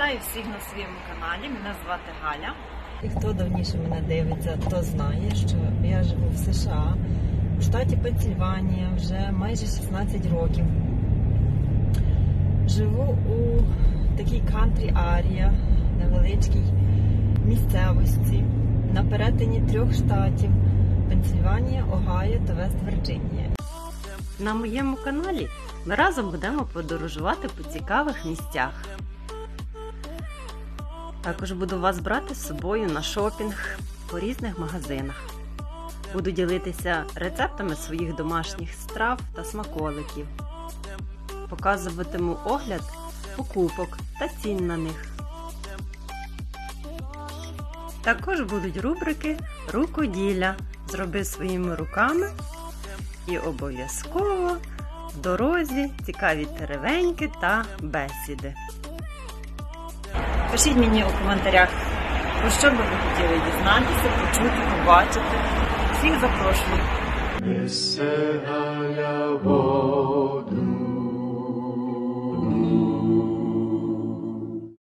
Вітаю всіх на своєму каналі. Мене звати Галя. І хто давніше мене дивиться, то знає, що я живу в США, в штаті Пенсільванія вже майже 16 років. Живу у такій кантрі арія, невеличкій місцевості на перетині трьох штатів Пенсільванія, Огайо та Вест-Вірджинія. На моєму каналі ми разом будемо подорожувати по цікавих місцях. Також буду вас брати з собою на шопінг по різних магазинах. Буду ділитися рецептами своїх домашніх страв та смаколиків. Показуватиму огляд покупок та цін на них. Також будуть рубрики рукоділля. Зроби своїми руками і обов'язково в дорозі цікаві теревеньки та бесіди. Пишіть мені у коментарях, про що би ви хотіли дізнатися, почути, побачити. Всіх запрошую.